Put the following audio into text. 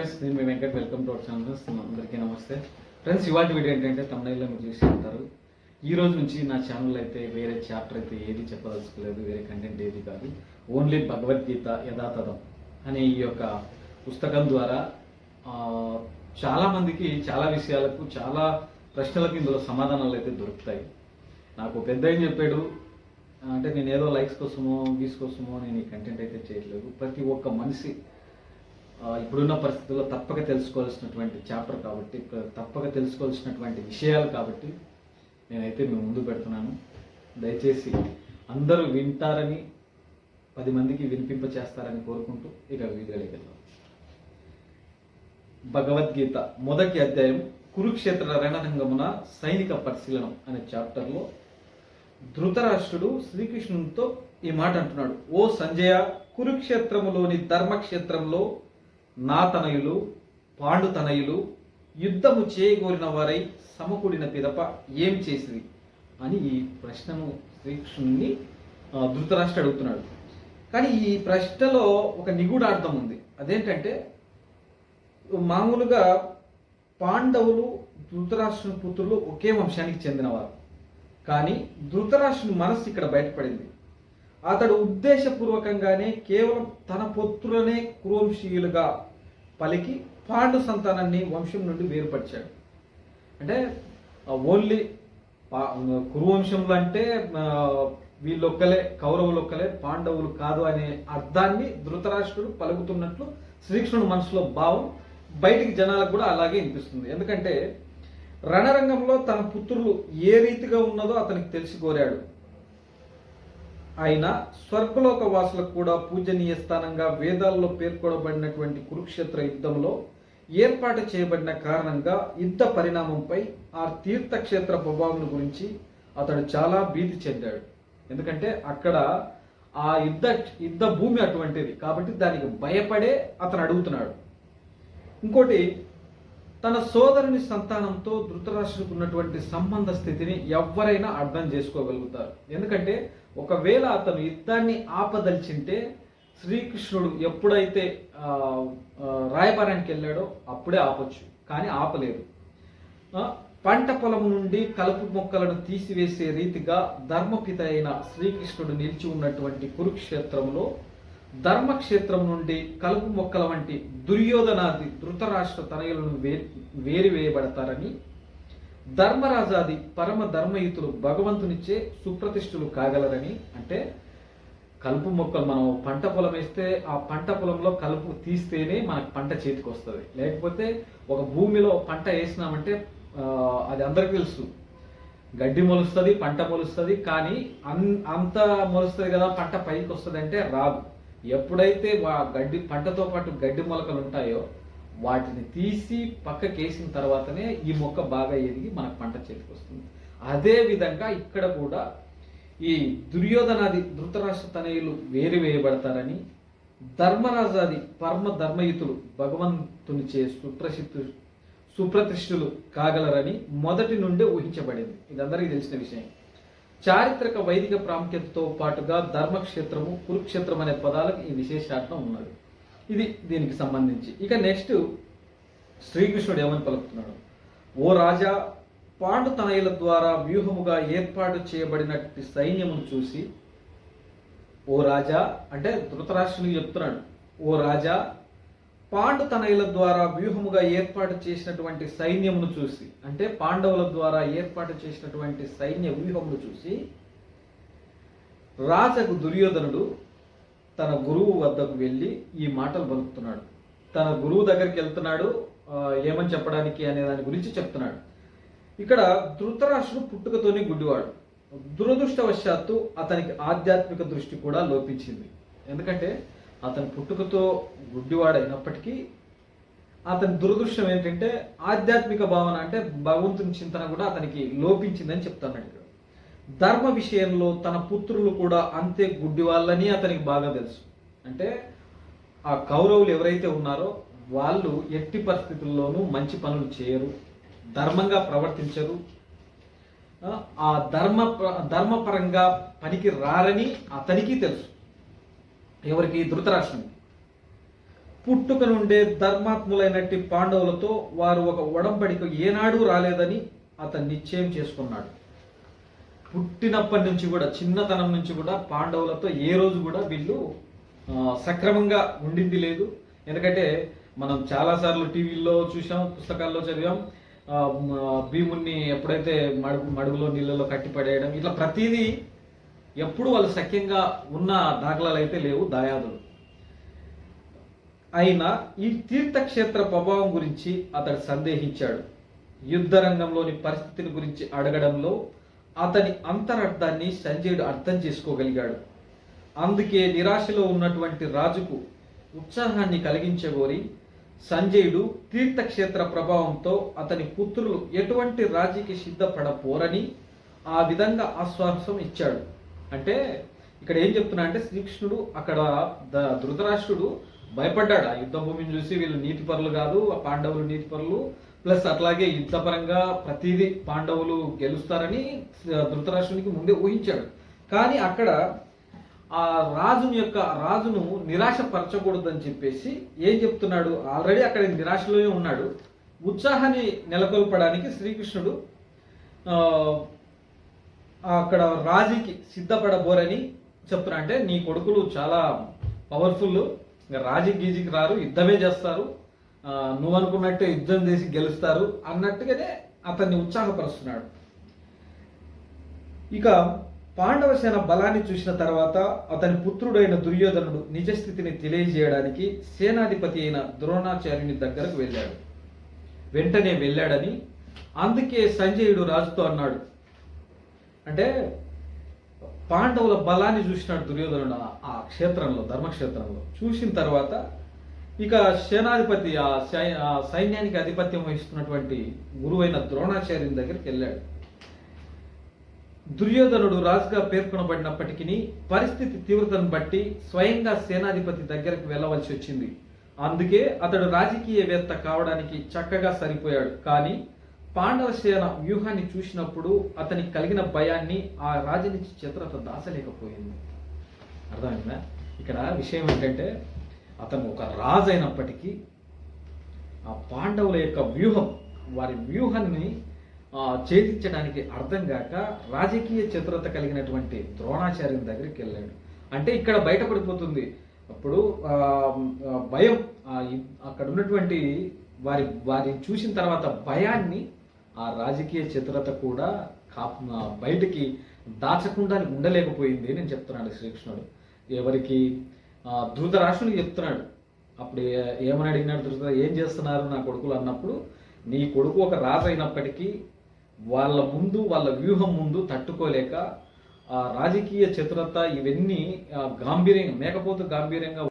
నేను మీ Venkat. Welcome to our channel అందరికీ నమస్తే. ఫ్రెండ్స్ ఇవాళ వీడియో ఏంటంటే తమిళలో మీరు చూసి ఉంటారు. ఈ రోజు నుంచి నా ఛానల్ అయితే వేరే చాప్టర్ అయితే ఏది చెప్పదలుచుకోలేదు వేరే కంటెంట్ ఏది కాదు. ఓన్లీ భగవద్గీత యథాతథం అనే ఈ యొక్క పుస్తకం ద్వారా చాలామందికి చాలా మందికి చాలా విషయాలకు చాలా ప్రశ్నలకు ఇందులో సమాధానాలు అయితే దొరుకుతాయి. నాకు పెద్ద ఏం చెప్పాడు అంటే నేను ఏదో లైక్స్ కోసమో వ్యూస్ కోసమో నేను ఈ కంటెంట్ అయితే చేయట్లేదు. ప్రతి ఒక్క మనిషి ఇప్పుడున్న పరిస్థితుల్లో తప్పక తెలుసుకోవాల్సినటువంటి చాప్టర్ కాబట్టి తప్పక తెలుసుకోవాల్సినటువంటి విషయాలు కాబట్టి నేనైతే మీ ముందు పెడుతున్నాను. దయచేసి అందరూ వింటారని పది మందికి వినిపింప చేస్తారని కోరుకుంటూ ఇక వీడియోలోకి వెళ్దాం. భగవద్గీత మొదటి అధ్యాయం కురుక్షేత్ర రణరంగమున సైనిక పరిశీలనం అనే చాప్టర్లో ధృతరాష్ట్రుడు శ్రీకృష్ణునితో ఈ మాట అంటున్నాడు. ఓ సంజయ కురుక్షేత్రములోని ధర్మక్షేత్రంలో నా తనయులు పాండు తనయులు యుద్ధము చేయగోరిన వారై సమకూడిన పిదప ఏం చేసింది అని ఈ ప్రశ్నను శ్రీకృష్ణుని ధృతరాష్ట్ర అడుగుతున్నాడు. కానీ ఈ ప్రశ్నలో ఒక నిగూఢార్థం ఉంది. అదేంటంటే మామూలుగా పాండవులు ధృతరాష్ట్రుని పుత్రులు ఒకే వంశానికి చెందినవారు. కానీ ధృతరాష్ట్రుని మనస్సు ఇక్కడ బయటపడింది. అతడు ఉద్దేశపూర్వకంగానే కేవలం తన పుత్రులనే కురువంశీయులుగా పలికి పాండు సంతానాన్ని వంశం నుండి వేరుపరిచాడు. అంటే ఓన్లీ కురువంశంలో అంటే వీళ్ళొక్కలే వీళ్ళొక్కలే కౌరవులొక్కలే పాండవులు కాదు అనే అర్థాన్ని ధృతరాష్ట్రుడు పలుకుతున్నట్లు శ్రీకృష్ణుడు మనసులో భావం బయటికి జనాలకు కూడా అలాగే వినిపిస్తుంది. ఎందుకంటే రణరంగంలో తన పుత్రులు ఏ రీతిగా ఉన్నదో అతనికి తెలిసి కోరాడు. ఆయన స్వర్గలోక వాసులకు కూడా పూజనీయ స్థానంగా వేదాల్లో పేర్కొనబడినటువంటి కురుక్షేత్ర యుద్ధంలో ఏర్పాటు చేయబడిన కారణంగా యుద్ధ పరిణామంపై ఆ తీర్థక్షేత్ర ప్రభావం గురించి అతడు చాలా భీతి చెందాడు. ఎందుకంటే అక్కడ ఆ యుద్ధ యుద్ధ భూమి అటువంటిది. కాబట్టి దానికి భయపడే అతను అడుగుతున్నాడు. ఇంకోటి తన సోదరుని సంతానంతో ధృతరాష్ట్రుకు ఉన్నటువంటి సంబంధ స్థితిని ఎవరైనా అర్థం చేసుకోగలుగుతారు. ఎందుకంటే ఒకవేళ అతను యుద్ధాన్ని ఆపదలిచింటే శ్రీకృష్ణుడు ఎప్పుడైతే రాయబారానికి వెళ్ళాడో అప్పుడే ఆపచ్చు. కానీ ఆపలేదు. పంట పొలం నుండి కలుపు మొక్కలను తీసివేసే రీతిగా ధర్మపిత అయిన శ్రీకృష్ణుడు నిలిచి ఉన్నటువంటి కురుక్షేత్రంలో ధర్మక్షేత్రం నుండి కలుపు మొక్కల వంటి దుర్యోధనాది ధృతరాష్ట్ర తనయులను వే వేరివేయబడతారని ధర్మరాజాది పరమ ధర్మయుతులు భగవంతునిచ్చే సుప్రతిష్ఠులు కాగలరని అంటే కలుపు మొక్కలు మనం పంట పొలం వేస్తే ఆ పంట పొలంలో కలుపు తీస్తేనే మనకు పంట చేతికి వస్తుంది లేకపోతే ఒక భూమిలో పంట వేసినామంటే అది అందరికీ తెలుసు. గడ్డి మొలుస్తుంది పంట మొలుస్తుంది కానీ అంత మొలుస్తుంది కదా పంట పైకి వస్తుంది అంటే రాదు. ఎప్పుడైతే వా గడ్డి పంటతో పాటు గడ్డి మొలకలు ఉంటాయో వాటిని తీసి పక్కకేసిన తర్వాతనే ఈ మొక్క బాగా ఎదిగి మనకు పంట చేతికి వస్తుంది అదే విధంగా ఇక్కడ కూడా ఈ దుర్యోధనాది ధృతరాష్ట్ర తనయులు వేరు వేయబడతారని ధర్మరాజాది పరమ ధర్మయుతులు భగవంతునిచే సుప్రసిద్ధు సుప్రతిష్ఠులు కాగలరని మొదటి నుండే ఊహించబడింది. ఇది అందరికీ తెలిసిన విషయం. చారిత్రక వైదిక ప్రాముఖ్యతతో పాటుగా ధర్మక్షేత్రము కురుక్షేత్రం అనే పదాలకు ఈ విశేషార్థం ఉన్నది. ఇది దీనికి సంబంధించి. ఇక నెక్స్ట్ శ్రీకృష్ణుడు ఏమని పలుకుతున్నాడు? ఓ రాజా పాండు తనయుల ద్వారా వ్యూహముగా ఏర్పాటు చేయబడినటువంటి సైన్యమును చూసి ఓ రాజా అంటే ధృతరాష్ట్రునికి చెప్తున్నాడు ఓ రాజా పాండు తనయుల ద్వారా వ్యూహముగా ఏర్పాటు చేసినటువంటి సైన్యమును చూసి అంటే పాండవుల ద్వారా ఏర్పాటు చేసినటువంటి సైన్య వ్యూహమును చూసి రాజకు దుర్యోధనుడు తన గురువు వద్దకు వెళ్ళి ఈ మాటలు పలుకుతున్నాడు. తన గురువు దగ్గరికి వెళ్తున్నాడు ఏమని చెప్పడానికి అనే దాని గురించి చెప్తున్నాడు. ఇక్కడ ధృతరాష్ట్రుడు పుట్టుకతోనే గుడ్డివాడు. దురదృష్టవశాత్తు అతనికి ఆధ్యాత్మిక దృష్టి కూడా లోపించింది. ఎందుకంటే అతని పుట్టుకతో గుడ్డివాడైనప్పటికీ అతని దురదృష్టం ఏంటంటే ఆధ్యాత్మిక భావన అంటే భగవంతుని చింతన కూడా అతనికి లోపించిందని చెప్తాను ఇక్కడ. ధర్మ విషయంలో తన పుత్రులు కూడా అంతే గుడ్డి వాళ్ళని అతనికి బాగా తెలుసు. అంటే ఆ కౌరవులు ఎవరైతే ఉన్నారో వాళ్ళు ఎట్టి పరిస్థితుల్లోనూ మంచి పనులు చేయరు ధర్మంగా ప్రవర్తించరు. ఆ, ఆ ధర్మ ధర్మపరంగా పనికి రారని అతనికి తెలుసు. ఎవరికి? ధృతరాష్ట్రునికి. పుట్టుక నుండే ధర్మాత్ములైనట్టి పాండవులతో వారు ఒక ఒడంబడిక ఏనాడు రాలేదని అతను నిశ్చయం చేసుకున్నాడు. పుట్టినప్పటి నుంచి కూడా చిన్నతనం నుంచి కూడా పాండవులతో ఏ రోజు కూడా వీళ్ళు సక్రమంగా ఉండింది లేదు. ఎందుకంటే మనం చాలాసార్లు టీవీల్లో చూసాం పుస్తకాల్లో చదివాం భీముణ్ణి ఎప్పుడైతే మడుగు మడుగులో నీళ్ళలో కట్టి పడేయడం ఇట్లా ప్రతిదీ ఎప్పుడు వాళ్ళు సఖ్యంగా ఉన్న దాఖలాలు అయితే లేవు దాయాదులు. అయినా ఈ తీర్థక్షేత్ర ప్రభావం గురించి అతడు సందేహించాడు. యుద్ధ రంగంలోని పరిస్థితిని గురించి అడగడంలో అతని అంతరర్థాన్ని సంజయుడు అర్థం చేసుకోగలిగాడు. అందుకే నిరాశలో ఉన్నటువంటి రాజుకు ఉత్సాహాన్ని కలిగించగోరి సంజయుడు తీర్థక్షేత్ర ప్రభావంతో అతని పుత్రులు ఎటువంటి రాజీకి సిద్ధపడపోరని ఆ విధంగా ఆశ్వాసం ఇచ్చాడు అంటే ఇక్కడ ఏం చెప్తున్నా అంటే శ్రీకృష్ణుడు అక్కడ ద- ధృతరాష్ట్రుడు భయపడ్డాడు. ఆ యుద్ధ భూమిని చూసి వీళ్ళు నీతిపరులు కాదు ఆ పాండవులు నీతిపరులు. ప్లస్ అట్లాగే యుద్ధపరంగా ప్రతిదీ పాండవులు గెలుస్తారని ధృతరాష్ట్రునికి ముందే ఊహించాడు. కానీ అక్కడ ఆ రాజుని యొక్క రాజును నిరాశపరచకూడదని చెప్పేసి ఏం చెప్తున్నాడు? ఆల్రెడీ అక్కడ నిరాశలోనే ఉన్నాడు. ఉత్సాహాన్ని నెలకొల్పడానికి శ్రీకృష్ణుడు అక్కడ రాజుకి సిద్ధపడబోరని చెప్తున్నా. అంటే నీ కొడుకులు చాలా పవర్ఫుల్. ఇంకా రాజీ గీజీకి రారు యుద్ధమే చేస్తారు. నువ్వు అనుకున్నట్టే యుద్ధం చేసి గెలుస్తారు అన్నట్టుగానే అతన్ని ఉత్సాహపరుస్తున్నాడు. ఇక పాండవ సేన బలాన్ని చూసిన తర్వాత అతని పుత్రుడైన దుర్యోధనుడు నిజస్థితిని తెలియజేయడానికి సేనాధిపతి అయిన ద్రోణాచార్యుని దగ్గరకు వెళ్ళాడు. వెంటనే వెళ్ళాడని అందుకే సంజయుడు రాజుతో అన్నాడు అంటే పాండవుల బలాన్ని చూసినాడు దుర్యోధనుడు ఆ- క్షేత్రంలో ధర్మక్షేత్రంలో. చూసిన తర్వాత ఇక సేనాధిపతి ఆ సై- ఆ సైన్యానికి ఆధిపత్యం వహిస్తున్నటువంటి గురువైన ద్రోణాచార్యుని దగ్గరికి వెళ్ళాడు. దుర్యోధనుడు రాజుగా పేర్కొనబడినప్పటికీ పరిస్థితి తీవ్రతను బట్టి స్వయంగా సేనాధిపతి దగ్గరకు వెళ్ళవలసి వచ్చింది. అందుకే అతడు రాజకీయవేత్త కావడానికి చక్కగా సరిపోయాడు. కానీ పాండవ సేన వ్యూహాన్ని చూసినప్పుడు అతనికి కలిగిన భయాన్ని ఆ రాజునిచ్చి చిత్రత దాచలేకపోయింది. అర్థమైందా? ఇక్కడ విషయం ఏంటంటే అతను ఒక రాజు అయినప్పటికీ ఆ పాండవుల యొక్క వ్యూహం వారి వ్యూహాన్ని ఛేదించడానికి అర్థం కాక రాజకీయ చతురత కలిగినటువంటి ద్రోణాచార్యుని దగ్గరికి వెళ్ళాడు. అంటే ఇక్కడ బయటపడిపోతుంది. అప్పుడు భయం అక్కడ ఉన్నటువంటి వారి వారిని చూసిన తర్వాత భయాన్ని ఆ రాజకీయ చిత్రత కూడా కాపు బయటికి దాచకుండా ఉండలేకపోయింది నేను చెప్తున్నాడు శ్రీకృష్ణుడు. ఎవరికి? ఆ, చెప్తున్నాడు. అప్పుడు ఏమని అడిగినాడు ధృత ఏం చేస్తున్నారు నా కొడుకులు అన్నప్పుడు నీ కొడుకు ఒక రాజు అయినప్పటికీ వాళ్ళ ముందు వాళ్ళ వ్యూహం ముందు తట్టుకోలేక ఆ రాజకీయ చతురత ఇవన్నీ గాంభీర్యంగా మేకపోతూ గాంభీర్యంగా